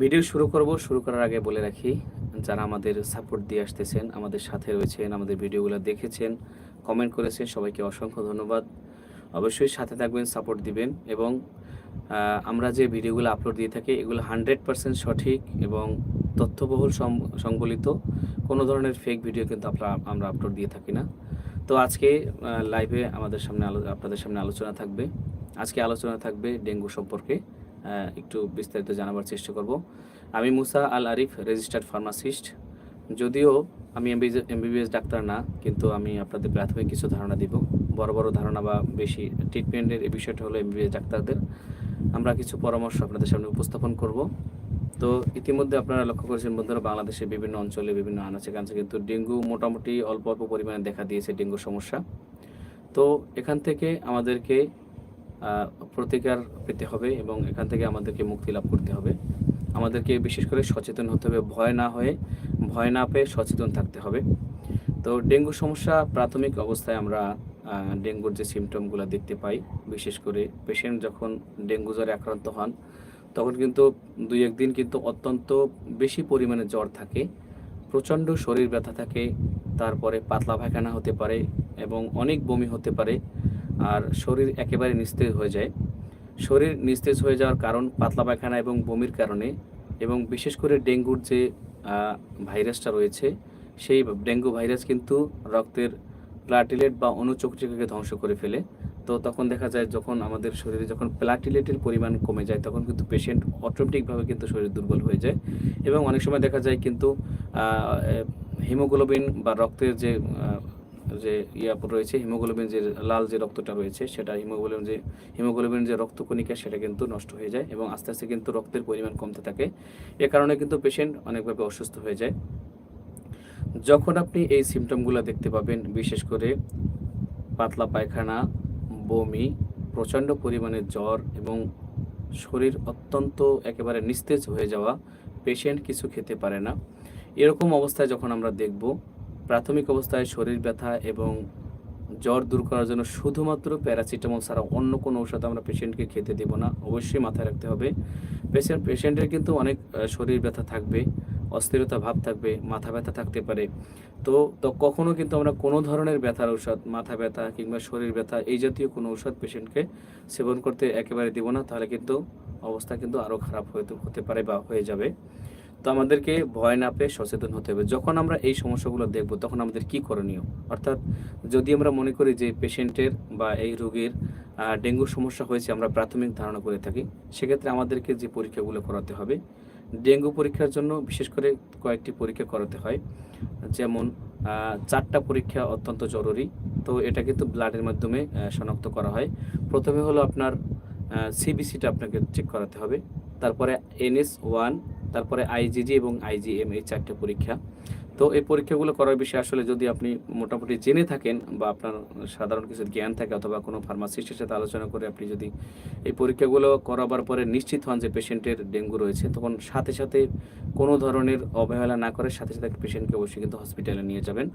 Video শুরু করব, শুরু করার আগে বলে রাখি, যারা আমাদের সাপোর্ট দিয়ে আসতেছেন, আমাদের সাথে রয়েছেন, আমাদের ভিডিওগুলো দেখেছেন কমেন্ট করেছেন, সবাইকে অসংখ্য ধন্যবাদ। অবশ্যই সাথে থাকবেন সাপোর্ট দিবেন এবং আমরা যে ভিডিওগুলো আপলোড দিয়ে থাকি, এগুলো হান্ড্রেড পার্সেন্ট সঠিক এবং তথ্যবহুল সংবলিত। কোনো ধরনের ফেক ভিডিও কিন্তু আপলা- আমরা আপলোড দিয়ে থাকি না। তো আজকে লাইভে আমাদের সামনে আপনাদের সামনে আলোচনা থাকবে। আজকে আলোচনা থাকবে ডেঙ্গু সম্পর্কে। একটু বিস্তারিত জানাবার চেষ্টা করব। আমি মুসা আল আরিফ রেজিস্টার্ড ফার্মাসিস্ট যদিও আমি এমবিবিএস ডাক্তার না, কিন্তু আমি আপনাদের প্রাথমিক কিছু ধারণা দিব। বড় বড় ধারণা বা বেশি ট্রিটমেন্টের এই বিষয়টা হলো এমবিবিএস ডাক্তারদের। আমরা কিছু পরামর্শ আপনাদের সামনে উপস্থাপন করব। তো ইতিমধ্যে আপনারা লক্ষ্য করেছেন বন্ধুরা, বাংলাদেশের বিভিন্ন অঞ্চলে বিভিন্ন আনাচে কাছে কিন্তু ডেঙ্গু মোটামুটি অল্প অল্প পরিমাণে দেখা দিয়েছে ডেঙ্গু সমস্যা। তো এখান থেকে আমাদেরকে প্রতিকার পেতে হবে এবং এখান থেকে আমাদেরকে মুক্তি লাভ করতে হবে। আমাদেরকে বিশেষ করে সচেতন হতে হবে, ভয় না হয়ে, ভয় না পেয়ে সচেতন থাকতে হবে। তো ডেঙ্গু সমস্যা প্রাথমিক অবস্থায় আমরা ডেঙ্গুর যে সিমটমগুলো দেখতে পাই, বিশেষ করে পেশেন্ট যখন ডেঙ্গু জ্বরে আক্রান্ত হন, তখন কিন্তু দুই একদিন কিন্তু অত্যন্ত বেশি পরিমাণে জ্বর থাকে, প্রচণ্ড শরীর ব্যথা থাকে, তারপরে পাতলা পায়খানা হতে পারে এবং অনেক বমি হতে পারে। আর শরীর একেবারে নিস্তেজ হয়ে যায়। শরীর নিস্তেজ হয়ে যাওয়ার কারণ পাতলা পায়খানা এবং বমির কারণে এবং বিশেষ করে ডেঙ্গুর যে ভাইরাসটা রয়েছে, সেই ডেঙ্গু ভাইরাস কিন্তু রক্তের প্লাটিলেট বা অনুচক্রিকাকে ধ্বংস করে ফেলে। তো তখন দেখা যায় যখন আমাদের শরীরে যখন প্লাটিলেটের পরিমাণ কমে যায়, তখন কিন্তু পেশেন্ট অটোমেটিকভাবে কিন্তু শরীর দুর্বল হয়ে যায় এবং অনেক সময় দেখা যায় কিন্তু হিমোগ্লোবিন বা রক্তের যে যে ইয়া রয়েছে, হিমোগ্লোবিন যে লাল যে রক্তটা রয়েছে, সেটা হিমোগ্লোবিন যে হিমোগ্লোবিন যে রক্তকণিকা, সেটা কিন্তু নষ্ট হয়ে যায় এবং আস্তে আস্তে কিন্তু রক্তের পরিমাণ কমতে থাকে। এ কারণে কিন্তু পেশেন্ট অনেকভাবে অসুস্থ হয়ে যায়। যখন আপনি এই সিমটমগুলো দেখতে পাবেন, বিশেষ করে পাতলা পায়খানা, বমি, প্রচণ্ড পরিমাণে জ্বর এবং শরীর অত্যন্ত একেবারে নিস্তেজ হয়ে যাওয়া পেশেন্ট কিছু খেতে পারে না। এরকম অবস্থায় যখন আমরা দেখব প্রাথমিক অবস্থায় শরীর ব্যথা এবং জ্বর দূর করার জন্য শুধুমাত্র প্যারাসিটামল ছাড়া অন্য কোনো ঔষধ আমরা পেশেন্টকে খেতে দেব না। অবশ্যই মাথায় রাখতে হবে। পেশেন্ট পেশেন্টের কিন্তু অনেক শরীর ব্যথা থাকবে, অস্থিরতা ভাব থাকবে, মাথা ব্যথা থাকতে পারে। তো তো কখনো কিন্তু আমরা কোনো ধরনের ব্যথার ঔষধ, মাথা ব্যথা কিংবা শরীর ব্যথা এই জাতীয় কোনো ঔষধ পেশেন্টকে সেবন করতে একেবারে দিব না। তাহলে কিন্তু অবস্থা কিন্তু আরও খারাপ হতে হতে পারে বা হয়ে যাবে। তো আমাদেরকে ভয় না পেয়ে সচেতন হতে হবে। যখন আমরা এই সমস্যাগুলো দেখব, তখন আমাদের কি করণীয়? অর্থাৎ যদি আমরা মনে করি যে পেশেন্টের বা এই রোগীর ডেঙ্গুর সমস্যা হয়েছে, আমরা প্রাথমিক ধারণা করে থাকি, সেক্ষেত্রে আমাদেরকে যে পরীক্ষাগুলো করাতে হবে, ডেঙ্গু পরীক্ষার জন্য বিশেষ করে কয়েকটি পরীক্ষা করাতে হয়। যেমন চারটা পরীক্ষা অত্যন্ত জরুরি, তো এটা কিন্তু ব্লাডের মাধ্যমে শনাক্ত করা হয়। প্রথমে হলো আপনার সিবিসিটা আপনাকে চেক করাতে হবে। তারপরে এনএস ওয়ান তারপরে আইজিজি এবং আইজিএম এই চারটে পরীক্ষা। তো এই পরীক্ষাগুলো করার বিষয়ে আসলে যদি আপনি মোটামুটি জেনে থাকেন বা আপনার সাধারণ কিছু জ্ঞান থাকে অথবা কোনো ফার্মাসিস্টের সাথে আলোচনা করে আপনি যদি এই পরীক্ষাগুলো করাবার পরে নিশ্চিত হন যে পেশেন্টের ডেঙ্গু রয়েছে, তখন সাথে সাথে কোনো ধরনের অবহেলা না করে সাথে সাথে পেশেন্টকে অবশ্যই কিন্তু হসপিটালে নিয়ে যাবেন।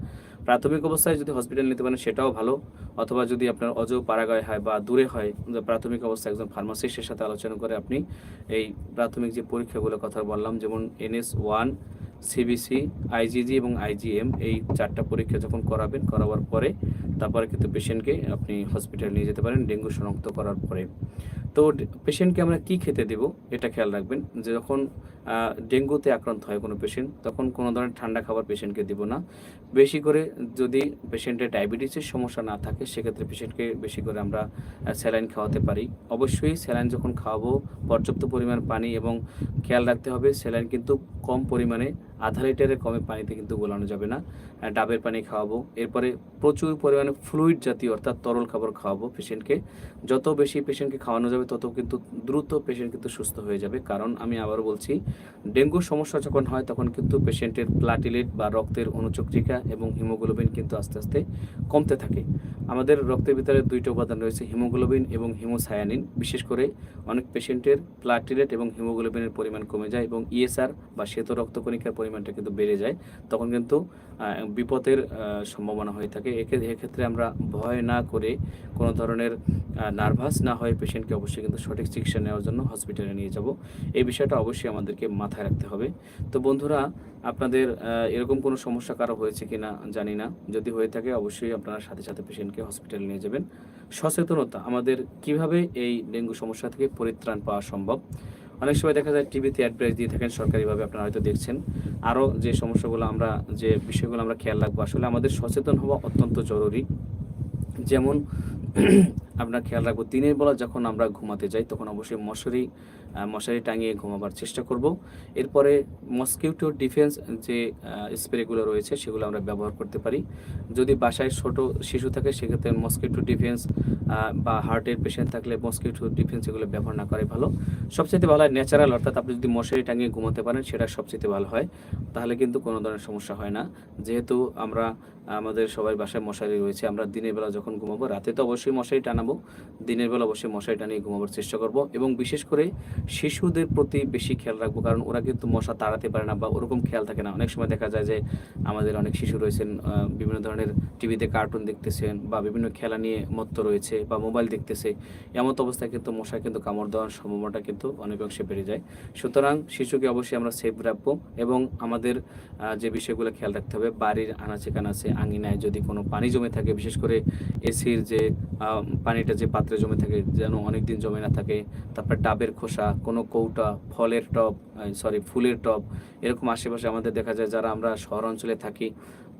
প্রাথমিক অবস্থায় যদি হসপিটাল নিতে পারেন সেটাও ভালো। অথবা যদি আপনার অজ পারাগায় হয় বা দূরে হয় প্রাথমিক অবস্থায় একজন ফার্মাসিস্টের সাথে আলোচনা করে আপনি এই প্রাথমিক যে পরীক্ষাগুলোর কথা বললাম, যেমন এনএস ওয়ান সিবিসি আইজিজি এবং আইজিএম এই চারটা পরীক্ষা যখন করাবেন, করাবার পরে তারপরে কিন্তু পেশেন্টকে আপনি হসপিটালে নিয়ে যেতে পারেন, ডেঙ্গু শনাক্ত করার পরে। তো পেশেন্টকে আমরা কি খেতে দেব এটা খেয়াল রাখবেন, যে যখন ডেঙ্গুতে আক্রান্ত হয় কোনো পেশেন্ট তখন কোনো ধরনের ঠান্ডা খাবার পেশেন্টকে দেব না। বেশি করে যদি পেশেন্টের ডায়াবেটিসের সমস্যা না থাকে, সেক্ষেত্রে পেশেন্টকে বেশি করে আমরা স্যালাইন খাওয়াতে পারি। অবশ্যই স্যালাইন যখন খাওয়াবো, পর্যাপ্ত পরিমাণ পানি এবং খেয়াল রাখতে হবে স্যালাইন কিন্তু কম পরিমাণে আধা লিটারের কমে পানিতে কিন্তু গোলানো যাবে না। ডাবের পানি খাওয়াবো। এরপরে প্রচুর পরিমাণে ফ্লুইড জাতীয় অর্থাৎ তরল খাবার খাওয়াবো পেশেন্টকে যত বেশি পেশেন্টকে খাওয়ানো যাবে, তত কিন্তু দ্রুত পেশেন্ট কিন্তু সুস্থ হয়ে যাবে। কারণ আমি আবারও বলছি ডেঙ্গুর সমস্যা যখন হয়, তখন কিন্তু পেশেন্টের প্লাটিলেট বা রক্তের অনুচক্রিকা এবং হিমোগ্লোবিন কিন্তু আস্তে আস্তে কমতে থাকে। আমাদের রক্তের ভিতরে দুইটা উপাদান রয়েছে হিমোগ্লোবিন এবং হিমোসায়ানিন বিশেষ করে অনেক পেশেন্টের প্লাটিলেট এবং হিমোগ্লোবিনের পরিমাণ কমে যায় এবং ইএসআর বা শ্বেত রক্তকণিকার পরিমাণটা কিন্তু বেড়ে যায়, তখন কিন্তু বিপদের সম্ভাবনা হয়ে থাকে। এক্ষেত্রে আমরা ভয় না করে কোনো ধরনের নার্ভাস না হয়ে পেশেন্টকে অবশ্যই কিন্তু সঠিক চিকিৎসা নেওয়ার জন্য হসপিটালে নিয়ে যাব। এই বিষয়টা অবশ্যই আমাদেরকে মাথায় রাখতে হবে। তো বন্ধুরা, আপনাদের এরকম কোনো সমস্যা কারও হয়েছে কিনা জানি না। যদি হয়ে থাকে, অবশ্যই আপনারা সাথে সাথে পেশেন্টকে হসপিটালে নিয়ে যাবেন। সচেতনতা, আমাদের কীভাবে এই ডেঙ্গু সমস্যা থেকে পরিত্রাণ পাওয়া সম্ভব? অনেক সময় দেখা যায় টিভিতে অ্যাডভাইস দিয়ে থাকেন, সরকারিভাবে আপনারা হয়তো দেখছেন। আরও যে সমস্যাগুলো আমরা, যে বিষয়গুলো আমরা খেয়াল রাখব, আসলে আমাদের সচেতন হওয়া অত্যন্ত জরুরি। যেমন, আপনার খেয়াল রাখব, দিনের বেলা যখন আমরা ঘুমাতে যাই, তখন অবশ্যই মশারি মশারি টাঙিয়ে ঘুমাবার চেষ্টা করব। এরপরে মসকিউটো ডিফেন্স যে স্প্রেগুলো রয়েছে সেগুলো আমরা ব্যবহার করতে পারি। যদি বাসায় ছোট শিশু থাকে সেক্ষেত্রে মসকিউটো ডিফেন্স বা হার্টের পেশেন্ট থাকলে মসকিউটো ডিফেন্স এগুলো ব্যবহার না করাই ভালো। সবচেয়ে ভালো হয় ন্যাচারাল অর্থাৎ আপনি যদি মশারি টাঙিয়ে ঘুমাতে পারেন সেটা সবচেয়ে ভালো হয়। তাহলে কিন্তু কোনো ধরনের সমস্যা হয় না। যেহেতু আমরা আমাদের সবাই বাসায় মশারি রয়েছে। আমরা দিনের বেলা যখন ঘুমাবো, রাতে তো অবশ্যই মশারি টানাবো। দিনের বেলা অবশ্যই মশারি টানিয়ে ঘুমাবার চেষ্টা করব এবং বিশেষ করে শিশুদের প্রতি বেশি খেয়াল রাখব, কারণ ওরা কিন্তু মশা তাড়াতে পারে না বা ওরকম খেয়াল থাকে না। অনেক সময় দেখা যায় যে আমাদের অনেক শিশু রয়েছেন বিভিন্ন ধরনের টিভিতে কার্টুন দেখতেছেন বা বিভিন্ন খেলা নিয়ে মত্ত রয়েছে বা মোবাইল দেখতেছে। এমত অবস্থায় কিন্তু মশা কিন্তু কামড় দেওয়ার সম্ভাবনাটা কিন্তু অনেক অংশে বেড়ে যায়। সুতরাং শিশুকে অবশ্যই আমরা সেফ রাখব এবং আমাদের যে বিষয়গুলো খেয়াল রাখতে হবে, বাড়ির আনাচে কানাচে আঙিনায় যদি কোনো পানি জমে থাকে, বিশেষ করে এসির যে পানিটা যে পাত্রে জমে থাকে, যেন অনেক দিন জমে না থাকে, তারপর ডাবের খোসা, কোনো কৌটা, ফলের টপ সরি ফুলের টপ এরকম আশেপাশে আমাদের দেখা যায়, যারা আমরা শহর অঞ্চলে থাকি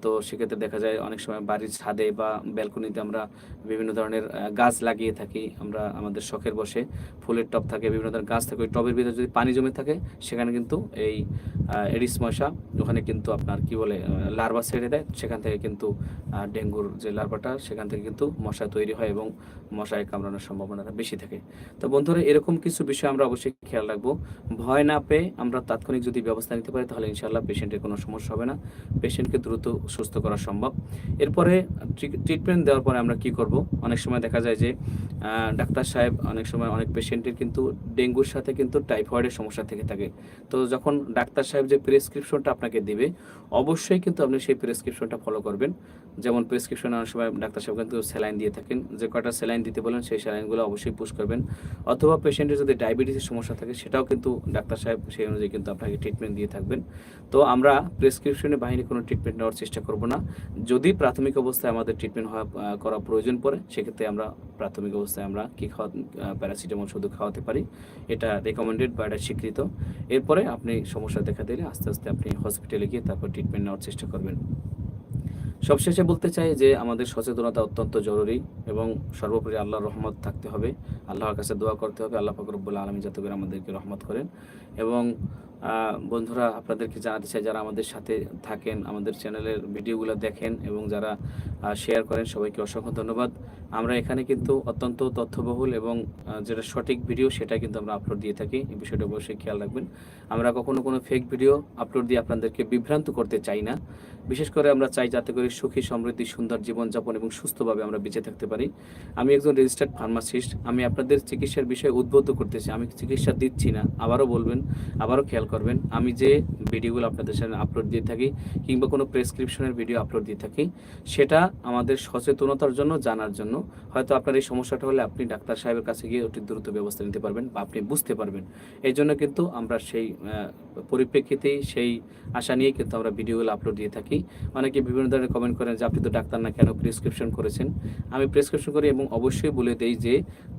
তো সেক্ষেত্রে দেখা যায় অনেক সময় বাড়ির ছাদে বা ব্যালকনিতে আমরা বিভিন্ন ধরনের গাছ লাগিয়ে থাকি। আমরা আমাদের শখের বসে ফুলের টব থাকে, বিভিন্ন ধরনের গাছ থাকে। ওই টবের ভিতরে যদি পানি জমে থাকে, সেখানে কিন্তু এই এডিস মশা, ওখানে কিন্তু আপনার কি বলে লার্ভা ছেড়ে দেয়। সেখান থেকে কিন্তু ডেঙ্গুর যে লার্ভাটা, সেখান থেকে কিন্তু মশা তৈরি হয় এবং মশায় কামড়ানোর সম্ভাবনাটা বেশি থাকে। তো বন্ধুরা, এরকম কিছু বিষয় আমরা অবশ্যই খেয়াল রাখব। ভয় না পেয়ে আমরা তাৎক্ষণিক যদি ব্যবস্থা নিতে পারি, তাহলে ইনশাল্লাহ পেশেন্টের কোনো সমস্যা হবে না। পেশেন্টকে দ্রুত সুস্থ করা সম্ভব। এরপরে ট্রিটমেন্ট দেওয়ার পরে আমরা কি করব? অনেক সময় দেখা যায় যে ডাক্তার সাহেব অনেক সময় অনেক পেশেন্টের কিন্তু ডেঙ্গুর সাথে কিন্তু টাইফয়েডের সমস্যা থেকে থাকে। তো যখন ডাক্তার সাহেব যে প্রেসক্রিপশনটা আপনাকে দিবে, অবশ্যই কিন্তু আপনি সেই প্রেসক্রিপশনটা ফলো করবেন। যেমন প্রেসক্রিপশন অনেক সময় ডাক্তার সাহেব কিন্তু স্যালাইন দিয়ে থাকেন। যে কয়টা স্যালাইন দিতে বলেন, সেই স্যালাইনগুলো অবশ্যই পুশ করবেন। অথবা পেশেন্টের যদি ডায়াবেটিসের সমস্যা থাকে, সেটাও কিন্তু ডাক্তার সাহেব সেই অনুযায়ী কিন্তু আপনাকে ট্রিটমেন্ট দিয়ে থাকবেন। তো আমরা প্রেসক্রিপশনের বাহিনী কোনো ট্রিটমেন্ট নেওয়ার চেষ্টা করব না। যদি প্রাথমিক অবস্থায় আমাদের ট্রিটমেন্ট হওয়া করা প্রয়োজন পড়ে, সেক্ষেত্রে আমরা প্রাথমিক অবস্থায় আমরা কী খাওয়া প্যারাসিটামল শুধু খাওয়াতে পারি। এটা রেকমেন্ডেড বা এটা স্বীকৃত। এরপরে আপনি সমস্যা দেখা দিলে আস্তে আস্তে আপনি হসপিটালে গিয়ে তারপর ট্রিটমেন্ট নেওয়ার চেষ্টা করবেন। সবশেষে বলতে চাই যে আমাদের সচেতনতা অত্যন্ত জরুরি এবং সর্বোপরি আল্লাহর রহমত থাকতে হবে। আল্লাহর কাছে দোয়া করতে হবে। আল্লাহ ফকরবুল্লা আলমী যাতে করে আমাদেরকে রহমত করেন এবং বন্ধুরা, আপনাদেরকে জানাতে চাই যারা আমাদের সাথে থাকেন, আমাদের চ্যানেলের ভিডিওগুলো দেখেন এবং যারা শেয়ার করেন, সবাইকে অসংখ্য ধন্যবাদ। আমরা এখানে কিন্তু অত্যন্ত তথ্যবহুল এবং যেটা সঠিক ভিডিও সেটা কিন্তু আমরা আপলোড দিয়ে থাকি। এই বিষয়টা অবশ্যই খেয়াল রাখবেন। আমরা কখনো কোনো ফেক ভিডিও আপলোড দিয়ে আপনাদেরকে বিভ্রান্ত করতে চাই না। বিশেষ করে আমরা চাই যাতে করে সুখী, সমৃদ্ধি, সুন্দর জীবনযাপন এবং সুস্থভাবে আমরা বেঁচে থাকতে পারি। আমি একজন রেজিস্টার্ড ফার্মাসিস্ট আমি আপনাদের চিকিৎসার বিষয়ে উদ্বুদ্ধ করতেছি আমি চিকিৎসা দিচ্ছি না, আবারও বলবেন, আবারও খেয়াল করবেন, আমি যে ভিডিওগুলো আপনাদের সামনে আপলোড দিয়ে থাকি কিংবা কোনো প্রেসক্রিপশনের ভিডিও আপলোড দিয়ে থাকি, সেটা আমাদের সচেতনতার জন্য, জানার জন্য। হয়তো আপনার এই সমস্যাটা হলে আপনি ডাক্তার সাহেবের কাছে গিয়ে অতি দ্রুত ব্যবস্থা নিতে পারবেন বা আপনি বুঝতে পারবেন। এই জন্য কিন্তু আমরা সেই পরিপ্রেক্ষিতেই সেই আশা নিয়ে কিন্তু আমরা ভিডিওগুলো আপলোড দিয়ে থাকি। অনেকে বিভিন্ন ধরনের কমেন্ট করেন যে, আপনি তো ডাক্তার না কেন? প্রেসক্রিপশন করেছেন। আমি প্রেসক্রিপশন করি এবং অবশ্যই বলে দেই যে,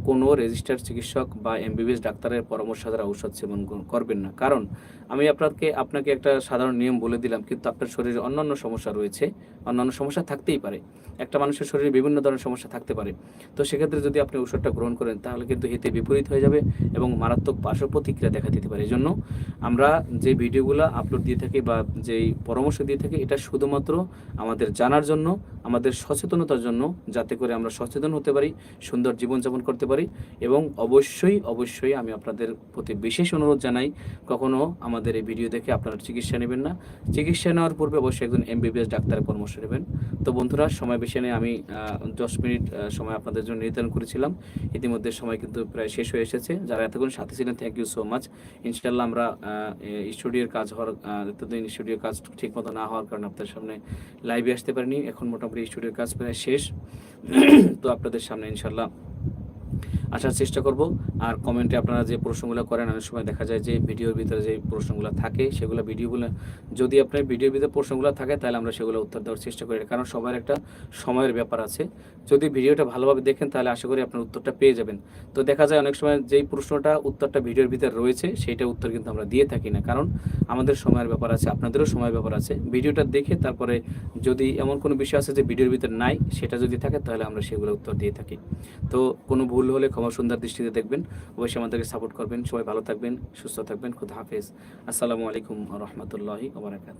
কোনো রেজিস্টার্ড চিকিৎসক বা এমবিবিএস ডাক্তারের পরামর্শ দ্বারা ঔষধ সেবন করবেন না। কারণ, আমি আপনাকে আপনাকে একটা সাধারণ নিয়ম বলে দিলাম, কিন্তু আপনার শরীরে অন্যান্য সমস্যা রয়েছে। অন্যান্য সমস্যা থাকতেই পারে। একটা মানুষের শরীরে বিভিন্ন ধরনের সমস্যা থাকতে পারে। তো সেক্ষেত্রে যদি আপনি ওষুধটা গ্রহণ করেন, তাহলে কিন্তু হিতে বিপরীত হয়ে যাবে এবং মারাত্মক পার্শ্ব প্রতিক্রিয়া দেখা দিতে পারে। এই জন্য আমরা যে ভিডিওগুলো আপলোড দিয়ে থাকি বা যেই পরামর্শ দিয়ে থাকি, এটা শুধুমাত্র আমাদের জানার জন্য, আমাদের সচেতনতার জন্য যাতে করে আমরা সচেতন হতে পারি, সুন্দর জীবনযাপন করতে পারি এবং অবশ্যই অবশ্যই আমি আপনাদের প্রতি বিশেষ অনুরোধ জানাই, কখনো আমাদের এই ভিডিও দেখে আপনারা চিকিৎসা নেবেন না। চিকিৎসা নেওয়ার পূর্বে অবশ্যই একজন এমবিবিএস ডাক্তারের পরামর্শ নেবেন। তো বন্ধুরা, সময় বেশি নেই, আমি দশ মিনিট সময় আপনাদের জন্য নির্ধারণ করেছিলাম। ইতিমধ্যে সময় কিন্তু প্রায় শেষ হয়ে এসেছে। যারা এতক্ষণ সাথে ছিলেন থ্যাংক ইউ সো মাচ ইনশাল্লাহ আমরা স্টুডিওর কাজ হওয়ার এতদিন স্টুডিওর কাজ ঠিক মতো না হওয়ার কারণে আপনাদের সামনে লাইভে আসতে পারিনি। এখন মোটামুটি স্টুডিওর কাজ প্রায় শেষ। তো আপনাদের সামনে ইনশাল্লাহ আসার চেষ্টা করব। আর কমেন্টে আপনারা যে প্রশ্নগুলো করেন, অনেক সময় দেখা যায় যে ভিডিওর ভিতরে যে প্রশ্নগুলো থাকে, সেগুলো ভিডিওগুলো যদি আপনার ভিডিওর ভিতরে প্রশ্নগুলো থাকে, তাহলে আমরা সেগুলো উত্তর দেওয়ার চেষ্টা করি। কারণ সবার একটা সময়ের ব্যাপার আছে। যদি ভিডিওটা ভালোভাবে দেখেন, তাহলে আশা করি আপনার উত্তরটা পেয়ে যাবেন। তো দেখা যায় অনেক সময় যেই প্রশ্নটা, উত্তরটা ভিডিওর ভিতরে রয়েছে, সেইটা উত্তর কিন্তু আমরা দিয়ে থাকি না। কারণ আমাদের সময়ের ব্যাপার আছে, আপনাদেরও সময়ের ব্যাপার আছে। ভিডিওটা দেখে তারপরে যদি এমন কোনো বিষয় আছে যে ভিডিওর ভিতরে নাই, সেটা যদি থাকে, তাহলে আমরা সেগুলো উত্তর দিয়ে থাকি। তো কোনো ভুল হলে ক্ষমা সুন্দর দৃষ্টিতে দেখবেন। অবশ্যই আমাদেরকে সাপোর্ট করবেন। সবাই ভালো থাকবেন, সুস্থ থাকবেন। খুদ হাফেজ। আসসালামু আলাইকুম রহমতুল্লাহি ওবরাকাত